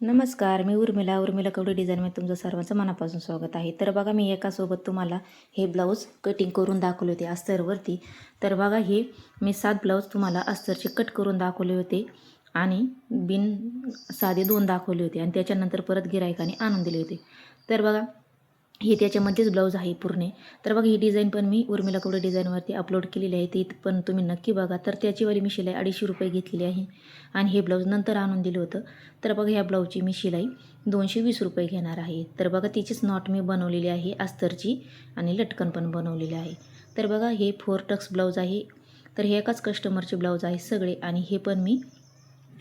नमस्कार मी उर्मिला. उर्मिला कवडे डिझाईनमध्ये तुमचं सर्वांचं मनापासून स्वागत आहे. तर बघा मी एकासोबत तुम्हाला हे ब्लाऊज कटिंग करून दाखवले होते अस्तरवरती. तर बघा हे मी सात ब्लाऊज तुम्हाला अस्तरचे कट करून दाखवले होते आणि बिन साधे दोन दाखवले होते. आणि त्याच्यानंतर परत गिरायकाने आणून दिले होते. तर बघा हे त्याच्यामध्येच ब्लाऊज आहे पूर्ण. तर बघा ही डिझाईन पण मी उर्मिला कवडे डिझाईनवरती अपलोड केलेली आहे. ती पण तुम्ही नक्की बघा. तर त्याचीवाली मी शिलाई अडीचशे रुपये घेतलेली आहे. आणि हे ब्लाऊज नंतर आणून दिलं होतं. तर बघा ह्या ब्लाऊजची मी शिलाई दोनशे वीस रुपये घेणार आहे. तर बघा तिचीच नॉट मी बनवलेली आहे अस्तरची आणि लटकन पण बनवलेली आहे. तर बघा हे फोर टक्स ब्लाऊज आहे. तर हे एकाच कस्टमरचे ब्लाऊज आहे सगळे. आणि हे पण मी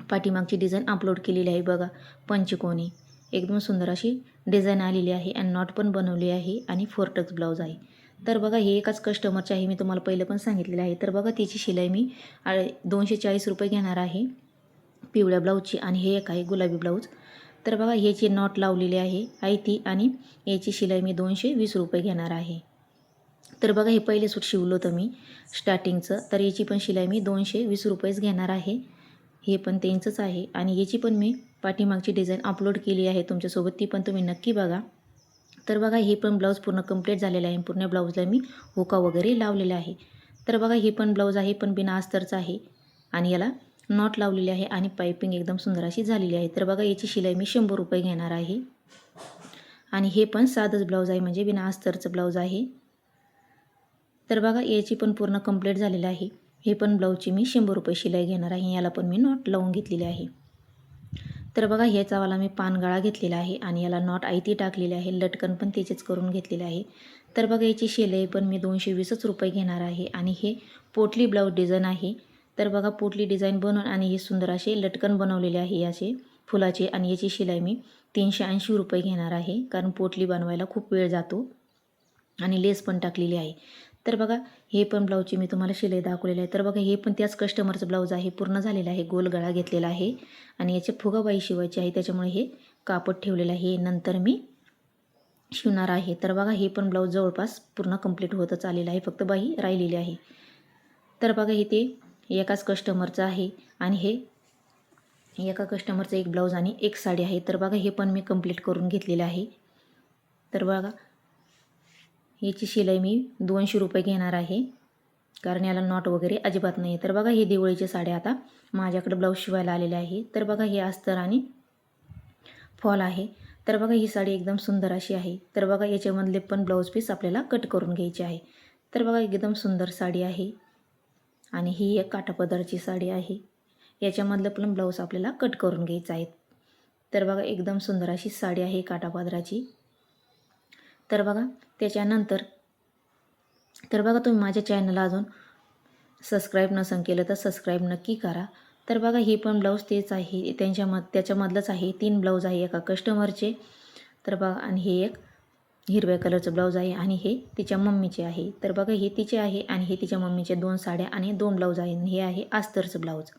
पाठीमागची डिझाईन अपलोड केलेली आहे बघा पंचकोनी. एकदम सुंदर अशी डिझाईन आलेली आहे आणि नॉट पण बनवली आहे आणि फोर टक्स ब्लाऊज आहे. तर बघा हे एकाच कस्टमरचे आहे मी तुम्हाला पहिलं पण सांगितलेलं आहे. तर बघा तिची शिलाई मी दोनशे चाळीस रुपये घेणार आहे पिवळ्या ब्लाऊजची आणि हे एक आहे गुलाबी ब्लाऊज तर बघा ह्याची नॉट लावलेली आहे आयती ती आणि याची शिलाई मी दोनशे वीस रुपये घेणार आहे. तर बघा हे पहिले सूट शिवलं होतं मी स्टार्टिंगचं तर याची पण शिलाई मी दोनशे वीस रुपयेच घेणार आहे. हे पण त्यांचंच आहे. आणि याची पण मी पाठीमागची डिझाईन अपलोड केली आहे तुमच्यासोबत. ती पण तुम्ही नक्की बघा. तर बघा हे पण ब्लाऊज पूर्ण कंप्लीट झालेलं आहे. पूर्ण ब्लाऊजला मी हुका वगैरे लावलेला आहे. तर बघा हे पण ब्लाऊज आहे पण बिना अस्तरचं आहे. आणि याला नॉट लावलेली आहे आणि पायपिंग एकदम सुंदर अशी झालेली आहे. तर बघा याची शिलाई मी शंभर रुपये घेणार आहे. आणि हे पण साधंच ब्लाऊज आहे म्हणजे बिना अस्तरचं ब्लाऊज आहे. तर बघा याची पण पूर्ण कंप्लीट झालेलं आहे. हे पण ब्लाऊजची मी शंभर रुपये शिलाई घेणार आहे. याला पण मी नॉट लावून घेतलेली आहे. तर बघा ह्याचावाला मी पानगळा घेतलेला आहे आणि याला नॉट आयती टाकलेली आहे. लटकन पण त्याचेच करून घेतलेले आहे. तर बघा याची शिलाई पण मी दोनशे वीसच रुपये घेणार आहे आणि हे पोटली ब्लाऊज डिझाईन आहे. तर बघा पोटली डिझाईन बनवून आणि हे सुंदर असे लटकन बनवलेले आहे याचे फुलाचे आणि याची शिलाई मी तीनशे ऐंशी रुपये घेणार आहे. कारण पोटली बनवायला खूप वेळ जातो आणि लेस पण टाकलेली आहे. तर बघा हे पण ब्लाऊजची मी तुम्हाला शिलाई दाखवलेली आहे. तर बघा हे पण त्याच कस्टमरचं ब्लाऊज आहे. पूर्ण झालेलं आहे. गोल गळा घेतलेला आहे. आणि याचे फुगाबाई शिवायची आहे. त्याच्यामुळे हे कापड ठेवलेलं आहे. नंतर मी शिवणार आहे. तर बघा हे पण ब्लाऊज जवळपास पूर्ण कंप्लीट होतच आलेलं आहे. फक्त बाई राहिलेली आहे. तर बघा हे ते एकाच कस्टमरचं आहे. आणि हे एका कस्टमरचं एक ब्लाऊज आणि एक साडी आहे. तर बघा हे पण मी कंप्लीट करून घेतलेलं आहे. तर बघा याची शिलाई मी दोनशे रुपये घेणार आहे. कारण याला नॉट वगैरे अजिबात नाही आहे तर बघा हे दिवाळीचे साड्या आता माझ्याकडे ब्लाऊज शिवायला आलेले आहे. तर बघा हे अस्तर आणि फॉल आहे. तर बघा ही साडी एकदम सुंदर अशी आहे. तर बघा याच्यामधले पण ब्लाऊज पीस आपल्याला कट करून घ्यायचे आहे. तर बघा एकदम सुंदर साडी आहे. आणि ही एक काटापदरची साडी आहे. याच्यामधलं पण ब्लाऊज आपल्याला कट करून घ्यायचं आहे तर बघा एकदम सुंदर अशी साडी आहे काटापदराची तर बघा त्याच्यानंतर तर बघा तुम्ही माझ्या चॅनलला अजून सबस्क्राईब नसन केलं तर सबस्क्राईब नक्की करा. तर बघा हे पण ब्लाऊज तेच आहे त्यांच्यामध त्याच्यामधलंच आहे तीन ब्लाऊज आहे एका कस्टमरचे तर बघा आणि हे एक हिरव्या कलरचं ब्लाऊज आहे आणि हे तिच्या मम्मीचे आहे. तर बघा हे तिचे आहे आणि हे तिच्या मम्मीचे दोन साड्या आणि दोन ब्लाऊज आहे. हे आहे अस्तरचं ब्लाऊज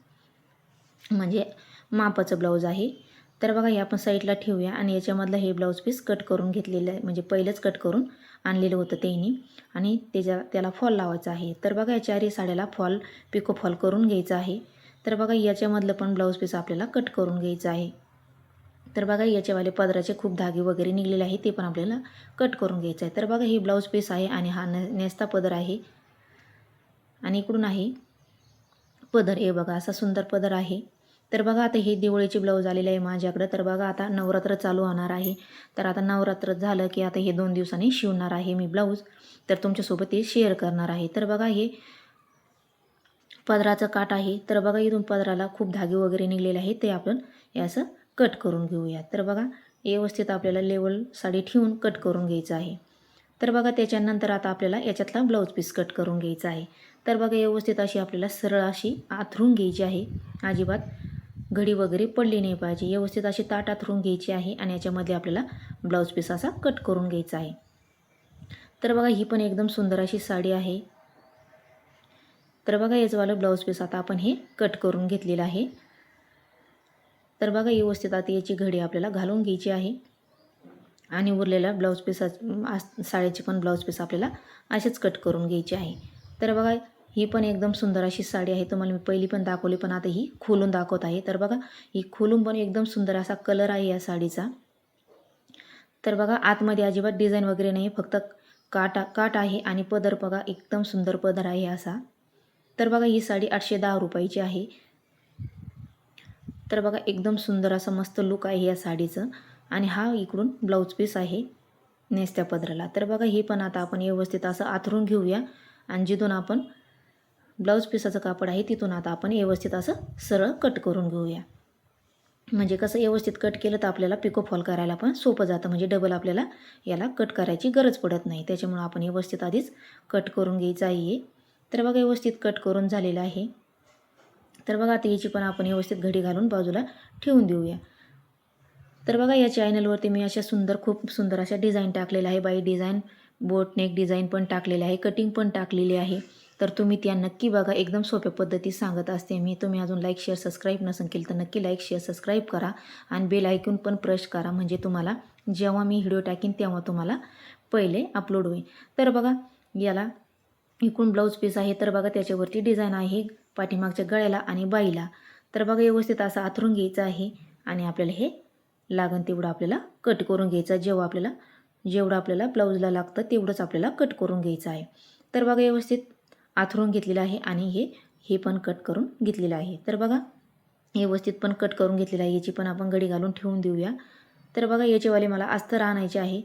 म्हणजे मापाचं ब्लाऊज आहे. तर बघा हे आपण साईडला ठेवूया आणि याच्यामधलं हे ब्लाऊज पीस कट करून घेतलेलं आहे. म्हणजे पहिलंच कट करून आणलेलं होतं त्यांनी. आणि त्याच्या त्याला फॉल लावायचा आहे. तर बघा या चारही साड्याला फॉल पिको फॉल करून घ्यायचं आहे. तर बघा याच्यामधलं पण ब्लाऊज पीस आपल्याला कट करून घ्यायचं आहे. तर बघा याच्यावाले पदराचे खूप धागे वगैरे निघलेले आहे ते पण आपल्याला कट करून घ्यायचं आहे. तर बघा हे ब्लाऊज पीस आहे आणि हा न नेस्ता पदर आहे. आणि इकडून आहे पदर. हे बघा असा सुंदर पदर आहे. तर बघा आता हे दिवाळीचे ब्लाऊज आलेले आहे माझ्याकडं. तर बघा आता नवरात्र चालू होणार आहे. तर आता नवरात्र झालं की आता हे दोन दिवसांनी शिवणार आहे मी ब्लाऊज तर तुमच्यासोबत हे शेअर करणार आहे. तर बघा हे पदराचं काठ आहे. तर बघा इथून पदराला खूप धागे वगैरे निघलेले आहेत. ते आपण हे असं कट करून घेऊया तर बघा व्यवस्थित आपल्याला लेवल साडी ठेवून कट करून घ्यायचं आहे. तर बघा त्याच्यानंतर आता आपल्याला याच्यातला ब्लाऊज पीस कट करून घ्यायचा आहे. तर बघा व्यवस्थित अशी आपल्याला सरळ अशी आथरून घ्यायची आहे. अजिबात घडी वगैरे पडली नाही पाहिजे. व्यवस्थित अशी ताट आथरून घ्यायची आहे आणि याच्यामध्ये आपल्याला ब्लाऊज पीस असा कट करून घ्यायचा आहे. तर बघा ही पण एकदम सुंदर अशी साडी आहे. तर बघा याचवालं ब्लाऊज पीस आता आपण हे कट करून घेतलेलं आहे. तर बघा व्यवस्थित आता याची घडी आपल्याला घालून घ्यायची आहे. आणि उरलेला ब्लाऊज पीस साड्याची पण ब्लाऊज पीस आपल्याला असेच कट करून घ्यायचे आहे. तर बघा ही पण एकदम सुंदर अशी साडी आहे. तुम्हाला मी पहिली पण दाखवली पण आता ही खोलून दाखवत आहे. तर बघा ही खोलून पण एकदम सुंदर असा कलर आहे या साडीचा. तर बघा आतमध्ये अजिबात डिझाईन वगैरे नाही फक्त काटा काट आहे आणि पदर बघा एकदम सुंदर पदर आहे असा. तर बघा ही साडी आठशे दहा रुपयाची आहे. तर बघा एकदम सुंदर असा मस्त लुक आहे या साडीचं. आणि हा इकडून ब्लाऊज पीस आहे नेसत्या पदराला. तर बघा हे पण आता आपण व्यवस्थित असं आथरून घेऊया. आणि जिथून आपण ब्लाऊज पिसाचं कापड आहे तिथून आता आपण व्यवस्थित असं सरळ कट करून घेऊया. म्हणजे कसं व्यवस्थित कट केलं तर आपल्याला पिको फॉल करायला पण सोपं जातं. म्हणजे डबल आपल्याला याला कट करायची गरज पडत नाही. त्याच्यामुळं आपण व्यवस्थित आधीच कट करून घ्यायचं आहे. तर बघा व्यवस्थित कट करून झालेलं आहे. तर बघा आता याची पण आपण व्यवस्थित घडी घालून बाजूला ठेवून देऊया. तर बघा या चॅनलवरती मी अशा सुंदर खूप सुंदर अशा डिझाईन टाकलेल्या आहे. बाई डिझाईन बोटनेक डिझाईन पण टाकलेले आहे. कटिंग पण टाकलेली आहे. तर तुम्ही त्या नक्की बघा. एकदम सोप्या पद्धतीत सांगत असते मी. तुम्ही अजून लाईक शेअर सबस्क्राईब नसेल केलं तर नक्की लाईक शेअर सबस्क्राईब करा आणि बेल ऐकून पण प्रेस करा. म्हणजे तुम्हाला जेव्हा मी व्हिडिओ टाकीन तेव्हा तुम्हाला पहिले अपलोड होईल. तर बघा याला इकडून ब्लाऊज पीस आहे. तर बघा त्याच्यावरती डिझाईन आहे पाठीमागच्या गळ्याला आणि बाईला. तर बघा व्यवस्थित असं आथरून घ्यायचं आहे आणि आपल्याला हे लागन तेवढं आपल्याला कट करून घ्यायचं जेव्हा आपल्याला जेवढं आपल्याला ब्लाऊजला लागतं तेवढंच आपल्याला कट करून घ्यायचं आहे. तर बघा व्यवस्थित आथरून घेतलेलं आहे आणि हे हे पण कट करून घेतलेलं आहे. तर बघा व्यवस्थित पण कट करून घेतलेलं आहे. याची पण आपण गडी घालून ठेवून देऊया. तर बघा याचेवाले मला अस्तर आणायचे आहे.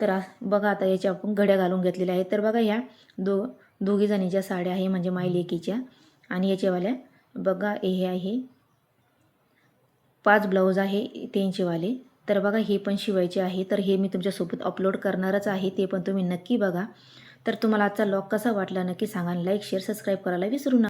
तर बघा आता याच्या आपण घड्या घालून घेतलेल्या आहेत. तर बघा ह्या दो दोघी जणीच्या साड्या आहे म्हणजे माय लेकीच्या. आणि याच्यावाल्या बघा हे आहे. पाच ब्लाऊज आहे त्यांचेवाले. तर बघा हे पण शिवायचे आहे. तर हे मी तुमच्यासोबत अपलोड करणारच आहे. ते पण तुम्ही नक्की बघा. तर तुम्हाला आजचा लॉग कसा वाटला नक्की सांगा लाईक शेअर सबस्क्राईब करायला विसरू नका.